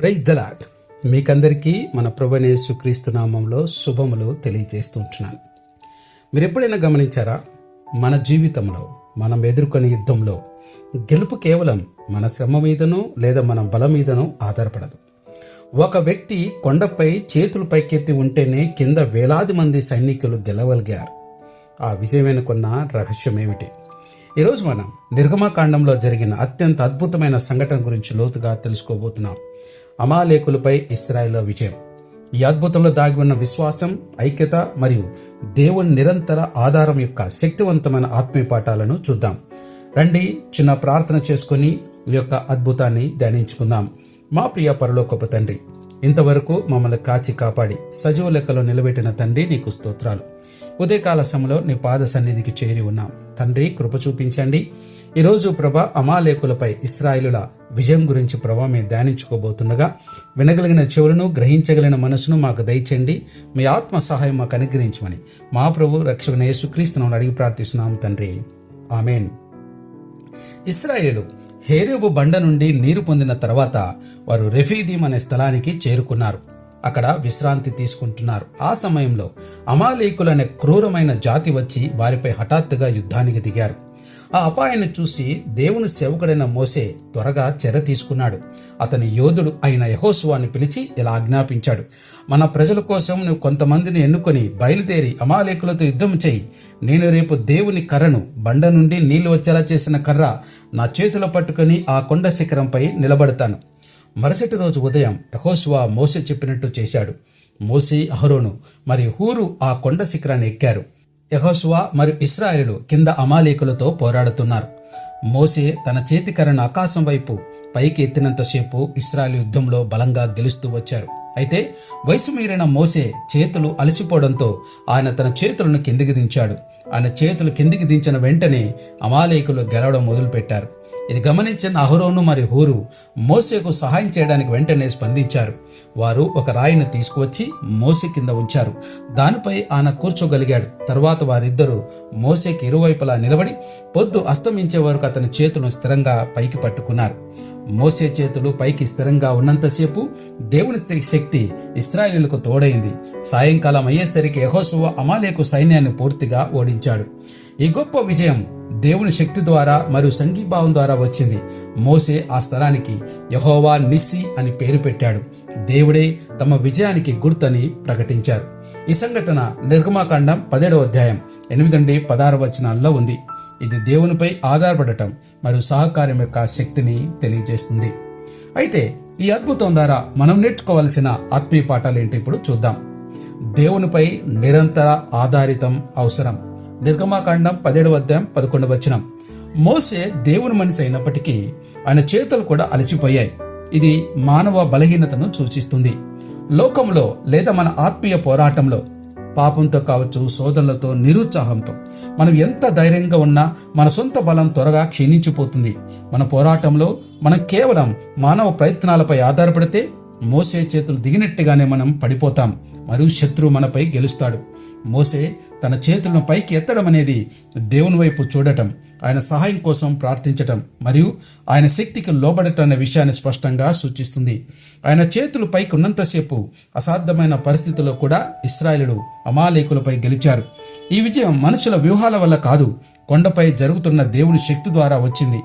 Praise the Lord మీకందరికీ మన ప్రభునే క్రీస్తు నామంలో శుభములు తెలియజేస్తూ ఉంటున్నాను. మీరు ఎప్పుడైనా గమనించారా? మన జీవితంలో మనం ఎదుర్కొనే యుద్ధంలో గెలుపు కేవలం మన శ్రమ మీదనో లేదా మన బలం మీదనో ఆధారపడదు. ఒక వ్యక్తి కొండపై చేతులు పైకెత్తి ఉంటేనే కింద వేలాది మంది సైనికులు గెలవగలిగారు. ఆ విజయమైన రహస్యం ఏమిటి ఈరోజు మనం నిర్గమాకాండంలో జరిగిన అత్యంత అద్భుతమైన సంఘటన గురించి లోతుగా తెలుసుకోబోతున్నాం. అమాలేకులపై ఇస్రాయేల్ విజయం. ఈ అద్భుతంలో దాగి ఉన్న విశ్వాసం ఐక్యత మరియు దేవుని నిరంతర ఆధారం యొక్క శక్తివంతమైన ఆత్మీయ పాఠాలను చూద్దాం. రండి చిన్న ప్రార్థన చేసుకుని ఈ యొక్క అద్భుతాన్ని ధ్యానించుకుందాం. మా ప్రియ పరలోకపు తండ్రి ఇంతవరకు మమ్మల్ని కాచి కాపాడి సజీవ లెక్కలో నిలబెట్టిన తండ్రి నీకు స్తోత్రాలు. ఉదయకాల సమయంలో నీ పాద సన్నిధికి చేరి ఉన్నాం. తండ్రి కృప చూపించండి. ఈరోజు ప్రభ అమాలేకులపై ఇస్రాయిలుల విజయం గురించి ప్రభా మేము ధ్యానించుకోబోతుండగా వినగలిగిన చెవులను గ్రహించగలిగిన మనసును మాకు దయచండి మీ ఆత్మ సహాయం మాకు అనుగ్రహించమని మా ప్రభు రక్షకుని యేసుక్రీస్తును అడిగి ప్రార్థిస్తున్నాం తండ్రి. ఆమెన్. ఇస్రాయేలు హేరేబు బండ నుండి నీరు పొందిన తర్వాత వారు రెఫీదీం అనే స్థలానికి చేరుకున్నారు. అక్కడ విశ్రాంతి తీసుకుంటున్నారు. ఆ సమయంలో అమాలేకులనే క్రూరమైన జాతి వచ్చి వారిపై హఠాత్తుగా యుద్ధానికి దిగారు. ఆ అపాయాన్ని చూసి దేవుని సేవకుడైన మోసే త్వరగా చెర తీసుకున్నాడు. అతని యోధుడు అయిన యహోసువాన్ని పిలిచి ఇలా ఆజ్ఞాపించాడు. మన ప్రజల కోసం నువ్వు కొంతమందిని ఎన్నుకొని బయలుదేరి అమాలేకులతో యుద్ధం చేయి. నేను రేపు దేవుని కర్రను బండ నుండి నీళ్ళు వచ్చేలా చేసిన కర్ర నా చేతిలో పట్టుకొని ఆ కొండ శిఖరంపై నిలబడతాను. మరుసటి రోజు ఉదయం యహోసువా మోసే చెప్పినట్టు చేశాడు. మోసి అహరోను మరియు హూరు ఆ కొండ శిఖరాన్ని ఎక్కారు. యహోస్వా మరియు ఇస్రాయేలు కింద అమాలేకులతో పోరాడుతున్నారు. మోసే తన చేతికరణ ఆకాశం వైపు పైకి ఎత్తినంతసేపు ఇస్రాయల్ యుద్ధంలో బలంగా గెలుస్తూ వచ్చారు. అయితే వయసు మీరిన మోసే చేతులు అలసిపోవడంతో ఆయన తన చేతులను కిందికి దించాడు. ఆయన చేతులు కిందికి దించిన వెంటనే అమాలేకులు గెలవడం మొదలుపెట్టారు. ఇది గమనించిన అహరోను మరి హూరు మోసేకు సహాయం చేయడానికి వెంటనే స్పందించారు. వారు ఒక రాయిని తీసుకువచ్చి మోసే కింద ఉంచారు. దానిపై ఆయన కూర్చోగలిగాడు. తర్వాత వారిద్దరూ మోసేకి ఇరువైపులా నిలబడి పొద్దు అస్తమించే వరకు అతని చేతులను స్థిరంగా పైకి పట్టుకున్నారు. మోసే చేతులు పైకి స్థిరంగా ఉన్నంతసేపు దేవుని శక్తి ఇస్రాయేలులకు తోడైంది. సాయంకాలం అయ్యేసరికి యహోసువ అమాలేకు సైన్యాన్ని పూర్తిగా ఓడించాడు. ఈ గొప్ప విజయం దేవుని శక్తి ద్వారా మరియు సంఘీభావం ద్వారా వచ్చింది. మోసే ఆ స్థలానికి యహోవా నిస్సి అని పేరు పెట్టాడు. దేవుడే తమ విజయానికి గుర్తని ప్రకటించారు. ఈ సంఘటన నిర్గమాకాండం పదేడవ అధ్యాయం ఎనిమిది నుండి పదహారు వచనాల్లో ఉంది. ఇది దేవునిపై ఆధారపడటం మరియు సహకారం యొక్క శక్తిని తెలియజేస్తుంది. అయితే ఈ అద్భుతం ద్వారా మనం నేర్చుకోవలసిన ఆత్మీయ పాఠాలు ఏంటి ఇప్పుడు చూద్దాం. దేవునిపై నిరంతర ఆధారితం అవసరం. నిర్గమాకాండం పదేడు అధ్యాయం పదకొండవ వచనం. మోసే దేవుని మనిషి అయినప్పటికీ ఆయన చేతులు కూడా అలసిపోయాయి. ఇది మానవ బలహీనతను సూచిస్తుంది. లోకంలో లేదా మన ఆత్మీయ పోరాటంలో పాపంతో కావచ్చు శోధనలతో నిరుత్సాహంతో మనం ఎంత ధైర్యంగా ఉన్నా మన సొంత బలం త్వరగా క్షీణించిపోతుంది. మన పోరాటంలో మనం కేవలం మానవ ప్రయత్నాలపై ఆధారపడితే మోసే చేతులు దిగినట్టుగానే మనం పడిపోతాం. మరియు శత్రువు మనపై గెలుస్తాడు. మోసే తన చేతులను పైకి ఎత్తడం అనేది దేవుని వైపు చూడటం ఆయన సహాయం కోసం ప్రార్థించటం మరియు ఆయన శక్తికి లోబడటం అనే విషయాన్ని స్పష్టంగా సూచిస్తుంది. ఆయన చేతులు పైకి ఉన్నంతసేపు అసాధ్యమైన పరిస్థితుల్లో కూడా ఇస్రాయలుడు అమాలేకులపై గెలిచారు. ఈ విజయం మనుషుల వ్యూహాల వల్ల కాదు కొండపై జరుగుతున్న దేవుని శక్తి ద్వారా వచ్చింది.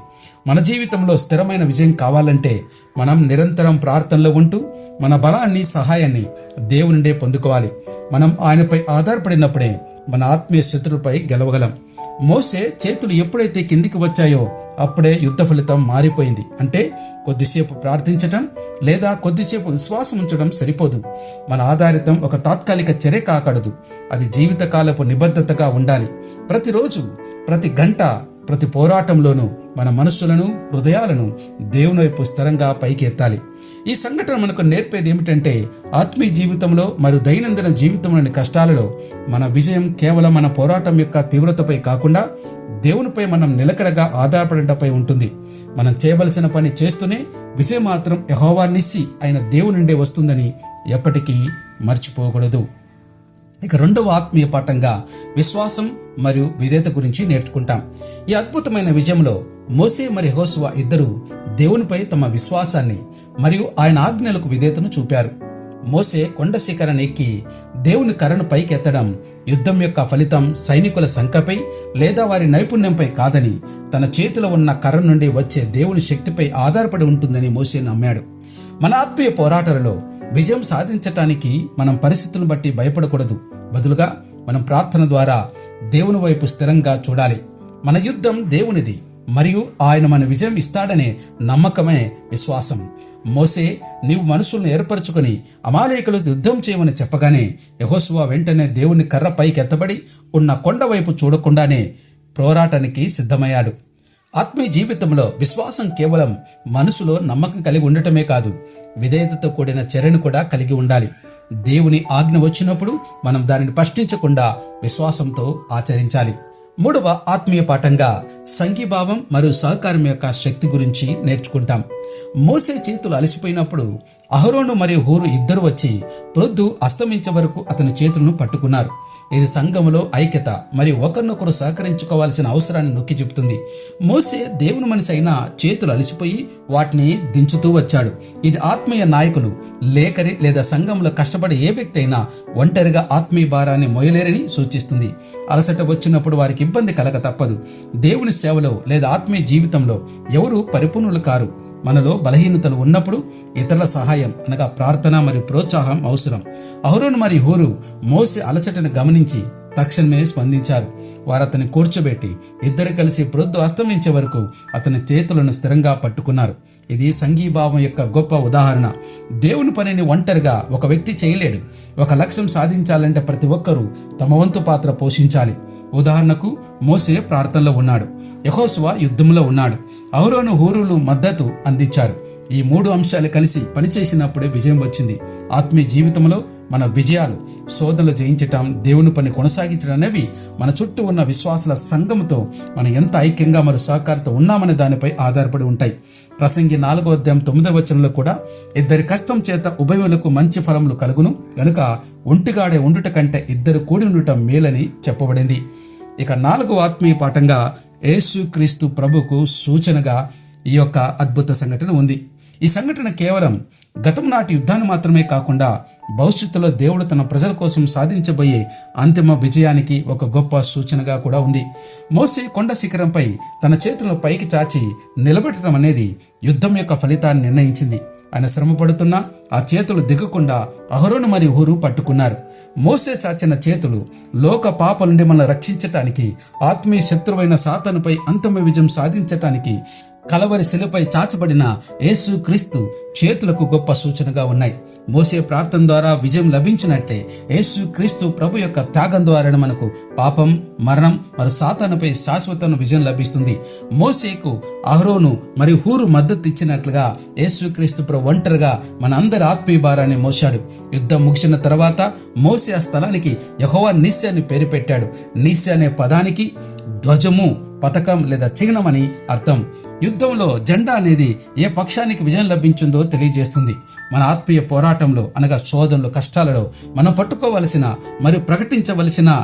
మన జీవితంలో స్థిరమైన విజయం కావాలంటే మనం నిరంతరం ప్రార్థనలో ఉంటూ మన బలాన్ని సహాయాన్ని దేవునిండే పొందుకోవాలి. మనం ఆయనపై ఆధారపడినప్పుడే మన ఆత్మీయ శత్రువుపై గెలవగలం. మోసే చేతులు ఎప్పుడైతే కిందికి వచ్చాయో అప్పుడే యుద్ధ ఫలితం మారిపోయింది. అంటే కొద్దిసేపు ప్రార్థించటం లేదా కొద్దిసేపు విశ్వాసం ఉంచడం సరిపోదు. మన ఆధారితం ఒక తాత్కాలిక చర్య కాకూడదు. అది జీవితకాలపు నిబద్ధతగా ఉండాలి. ప్రతిరోజు ప్రతి గంట ప్రతి పోరాటంలోనూ మన మనస్సులను హృదయాలను దేవుని వైపు స్థిరంగా పైకి ఎత్తాలి. ఈ సంఘటన మనకు నేర్పేది ఏమిటంటే ఆత్మీయ జీవితంలో మరియు దైనందిన జీవితంలోని కష్టాలలో మన విజయం కేవలం మన పోరాటం యొక్క తీవ్రతపై కాకుండా దేవునిపై మనం నిలకడగా ఆధారపడటంపై ఉంటుంది. మనం చేయవలసిన పని చేస్తూనే విజయం మాత్రం యహోవా నిస్సి అయిన దేవుని నుండే వస్తుందని ఎప్పటికీ మర్చిపోకూడదు. ఇక రెండవ ఆత్మీయ పాఠంగా విశ్వాసం మరియు విధేయత గురించి నేర్చుకుంటాం. ఈ అద్భుతమైన విజయంలో మోసే మరి హోసువా ఇద్దరు దేవునిపై తమ విశ్వాసాన్ని మరియు ఆయన ఆజ్ఞలకు విధేయతను చూపారు. మోసే కొండ శిఖరణ ఎక్కి దేవుని కర్రను పైకెత్తడం యుద్ధం యొక్క ఫలితం సైనికుల సంఖ్యపై లేదా వారి నైపుణ్యంపై కాదని తన చేతిలో ఉన్న కర్ర నుండి వచ్చే దేవుని శక్తిపై ఆధారపడి ఉంటుందని మోసే నమ్మాడు. మన ఆత్మీయ పోరాటాలలో విజయం సాధించటానికి మనం పరిస్థితులను బట్టి భయపడకూడదు. బదులుగా మనం ప్రార్థన ద్వారా దేవుని వైపు స్థిరంగా చూడాలి. మన యుద్ధం దేవునిది మరియు ఆయన మన విజయం ఇస్తాడనే నమ్మకమే విశ్వాసం. మోసే నీవు మనసులను ఏర్పరచుకొని అమాలేకులతో యుద్ధం చేయమని చెప్పగానే యహోసువ వెంటనే దేవుని కర్ర పైకి ఎత్తబడి ఉన్న కొండ వైపు చూడకుండానే పోరాటానికి సిద్ధమయ్యాడు. ఆత్మీయ జీవితంలో విశ్వాసం కేవలం మనసులో నమ్మకం కలిగి ఉండటమే కాదు విధేయతతో కూడిన చర్యను కూడా కలిగి ఉండాలి. దేవుని ఆజ్ఞ వచ్చినప్పుడు మనం దానిని ప్రశ్నించకుండా విశ్వాసంతో ఆచరించాలి. మూడవ ఆత్మీయ పాఠంగా సంఘీభావం మరియు సహకారం యొక్క శక్తి గురించి నేర్చుకుంటాం. మోసే చేతులు అలసిపోయినప్పుడు అహరోను మరియు హూరు ఇద్దరు వచ్చి ప్రొద్దు అస్తమించే వరకు అతని చేతులను పట్టుకున్నారు. ఇది సంఘములో ఐక్యత మరియు ఒకరినొకరు సహకరించుకోవాల్సిన అవసరాన్ని నొక్కి చెబుతుంది. మోసే దేవుని మనిషి అయినా చేతులు అలసిపోయి వాటిని దించుతూ వచ్చాడు. ఇది ఆత్మీయ నాయకులు లేఖరి లేదా సంఘంలో కష్టపడే ఏ వ్యక్తి అయినా ఒంటరిగా ఆత్మీయ భారాన్ని మొయలేరని సూచిస్తుంది. అలసట వచ్చినప్పుడు వారికి ఇబ్బంది కలగ తప్పదు. దేవుని సేవలో లేదా ఆత్మీయ జీవితంలో ఎవరు పరిపూర్ణులు కారు. మనలో బలహీనతలు ఉన్నప్పుడు ఇతరుల సహాయం అనగా ప్రార్థన మరియు ప్రోత్సాహం అవసరం. అహరోను మరియు హోరు మోసి అలసటను గమనించి తక్షణమే స్పందించారు. వారు అతన్ని కూర్చోబెట్టి ఇద్దరు కలిసి ప్రొద్దు అస్తమించే వరకు అతని చేతులను స్థిరంగా పట్టుకున్నారు. ఇది సంఘీభావం యొక్క గొప్ప ఉదాహరణ. దేవుని పనిని ఒంటరిగా ఒక వ్యక్తి చేయలేడు. ఒక లక్ష్యం సాధించాలంటే ప్రతి ఒక్కరూ తమ వంతు పాత్ర పోషించాలి. ఉదాహరణకు మోసే ప్రార్థనలో ఉన్నాడు. యహోస్వ యుద్ధంలో ఉన్నాడు. అహరోను హూరులు మద్దతు అందించారు. ఈ మూడు అంశాలు కలిసి పనిచేసినప్పుడే విజయం వచ్చింది. ఆత్మీయ జీవితంలో మన విజయాలు శోధనలు జయించటం దేవుని పని కొనసాగించడం అనేవి మన చుట్టూ ఉన్న విశ్వాసుల సంఘంతో మనం ఎంత ఐక్యంగా మరియు సహకారంతో ఉన్నామనే దానిపై ఆధారపడి ఉంటాయి. ప్రసంగి నాలుగో అధ్యాయం తొమ్మిదవ వచనంలో కూడా ఇద్దరి కష్టం చేత ఉభయములకు మంచి ఫలములు కలుగును గనుక ఒంటిగాడే ఉండుట కంటే ఇద్దరు కూడి ఉండటం మేలని చెప్పబడింది. ఇక నాలుగో ఆత్మీయ పాఠంగా యేసుక్రీస్తు ప్రభుకు సూచనగా ఈ యొక్క అద్భుత సంఘటన ఉంది. ఈ సంఘటన కేవలం గతం నాటి యుద్ధాన్ని మాత్రమే కాకుండా భవిష్యత్తులో దేవుడు తన ప్రజల కోసం సాధించబోయే అంతిమ విజయానికి ఒక గొప్ప సూచనగా కూడా ఉంది. మోసే కొండ శిఖరంపై తన చేతులను పైకి చాచి నిలబెట్టడం అనేది యుద్ధం యొక్క ఫలితాన్ని నిర్ణయించింది. ఆయన శ్రమ పడుతున్నా ఆ చేతులు దిగకుండా అహరోను మరియు హురు పట్టుకున్నారు. మోసే చాచిన చేతులు లోక పాప నుండి మనల్ని రక్షించటానికి ఆత్మీయ శత్రువైన సాతనుపై అంతిమ విజయం సాధించటానికి కలవరి శిలపై చాచబడిన యేసు క్రీస్తు చేతులకు గొప్ప సూచనగా ఉన్నాయి. మోసే ప్రార్థన ద్వారా విజయం లభించినట్లే యేసు క్రీస్తు ప్రభు యొక్క త్యాగం ద్వారా మనకు పాపం మరణం మరియు సాతానుపై శాశ్వతను విజయం లభిస్తుంది. మోసేకు అహరోను మరియు హూరు మద్దతు ఇచ్చినట్లుగా యేసు క్రీస్తు ప్రభు ఒంటరిగా మన అందరి ఆత్మీయ భారాన్ని మోశాడు. యుద్ధం ముగిసిన తర్వాత మోసే ఆ స్థలానికి యహోవా నిస్య అని పేరు పెట్టాడు. నిస్య అనే పదానికి ధ్వజము పథకం లేదా చిహ్నం అని అర్థం. యుద్ధంలో జెండా అనేది ఏ పక్షానికి విజయం లభించిందో తెలియజేస్తుంది. మన ఆత్మీయ పోరాటంలో అనగా శోధనలు కష్టాలలో మనం పట్టుకోవలసిన మరియు ప్రకటించవలసిన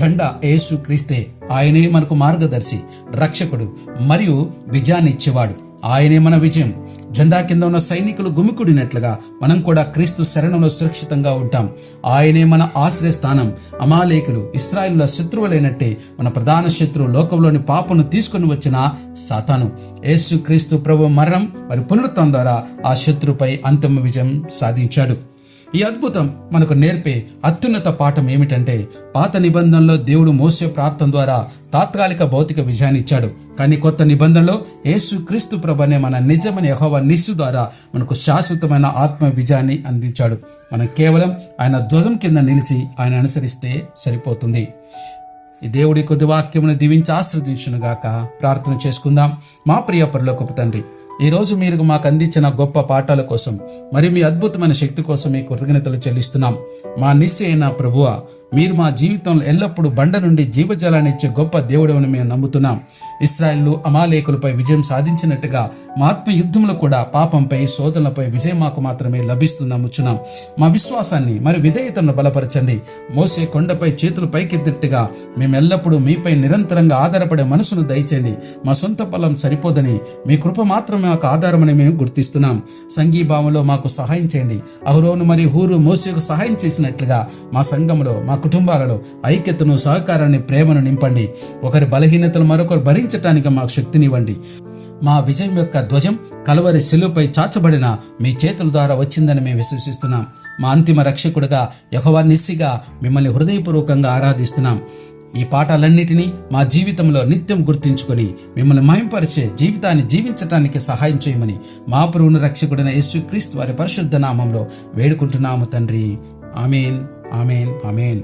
జెండా యేసు క్రీస్తే. ఆయనే మనకు మార్గదర్శి రక్షకుడు మరియు విజయాన్ని ఇచ్చేవాడు ఆయనే మన విజయం. జెండా కింద ఉన్న సైనికులు గుమికూడినట్లుగా మనం కూడా క్రీస్తు శరణంలో సురక్షితంగా ఉంటాం. ఆయనే మన ఆశ్రయ స్థానం. అమాలేకులు ఇస్రాయిల్ల శత్రువులైనట్టే మన ప్రధాన శత్రువు లోకంలోని పాపను తీసుకుని వచ్చిన సాతాను. యేసు క్రీస్తు ప్రభు మరణం మరి పునరుత్వం ద్వారా ఆ శత్రుపై అంతిమ విజయం సాధించాడు. ఈ అద్భుతం మనకు నేర్పే అత్యున్నత పాఠం ఏమిటంటే పాత నిబంధనలో దేవుడు మోసే ప్రార్థన ద్వారా తాత్కాలిక భౌతిక విజయాన్ని ఇచ్చాడు. కానీ కొత్త నిబంధనలో యేసు క్రీస్తు ప్రభనే మన నిజమైన యహోవ నిస్సు ద్వారా మనకు శాశ్వతమైన ఆత్మ విజయాన్ని అందించాడు. మనం కేవలం ఆయన ధ్వజం కింద నిలిచి ఆయన అనుసరిస్తే సరిపోతుంది. ఈ దేవుడి కొద్ది వాక్యమును దీవించి ఆశ్రదించునుగాక ప్రార్థన చేసుకుందాం. మా ప్రియ పరలోకపు తండ్రి ఈ రోజు మీరు మాకు అందించిన గొప్ప పాఠాల కోసం మరి మీ అద్భుతమైన శక్తి కోసం మీ కృతజ్ఞతలు చెల్లిస్తున్నాం. మా నిస్సి అయిన ప్రభువ మీరు మా జీవితంలో ఎల్లప్పుడూ బండ నుండి జీవజలాన్ని ఇచ్చే గొప్ప దేవుడని మేము నమ్ముతున్నాం. ఇస్రాయళ్ళు అమాలేకులపై విజయం సాధించినట్టుగా మా ఆత్మ యుద్ధంలో కూడా పాపంపై శోధనలపై విజయం మాకు మాత్రమే లభిస్తుందముచున్నాం మా విశ్వాసాన్ని మరి విధేయతను బలపరచండి. మోసే కొండపై చేతులు పైకెత్తినట్టుగా మేము ఎల్లప్పుడూ మీపై నిరంతరంగా ఆధారపడే మనసును దయచేయండి. మా సొంత బలం సరిపోదని మీ కృప మాత్రమే మాకు ఆధారమని మేము గుర్తిస్తున్నాం. సంఘీభావంలో మాకు సహాయం చేయండి. అహరోను మరియు హూరు మోసేకు సహాయం చేసినట్లుగా మా సంఘంలో మా కుటుంబాలలో ఐక్యతను సహకారాన్ని ప్రేమను నింపండి. ఒకరి బలహీనతలు మరొకరు జయించటానికి మాకు శక్తినివ్వండి. మా విజయం యొక్క ధ్వజం కలవరి శిలువపై చాచబడిన మీ చేతుల ద్వారా వచ్చిందని మేము విశ్వసిస్తున్నాం. మా అంతిమ రక్షకుడుగా యహోవా నిస్సిగా మిమ్మల్ని హృదయపూర్వకంగా ఆరాధిస్తున్నాం. ఈ పాఠాలన్నిటినీ మా జీవితంలో నిత్యం గుర్తించుకొని మిమ్మల్ని మహింపరిచే జీవితాన్ని జీవించటానికి సహాయం చేయమని మా పురువును రక్షకుడైన యేసుక్రీస్తు వారి పరిశుద్ధ నామంలో వేడుకుంటున్నాము తండ్రి. Amen amen amen.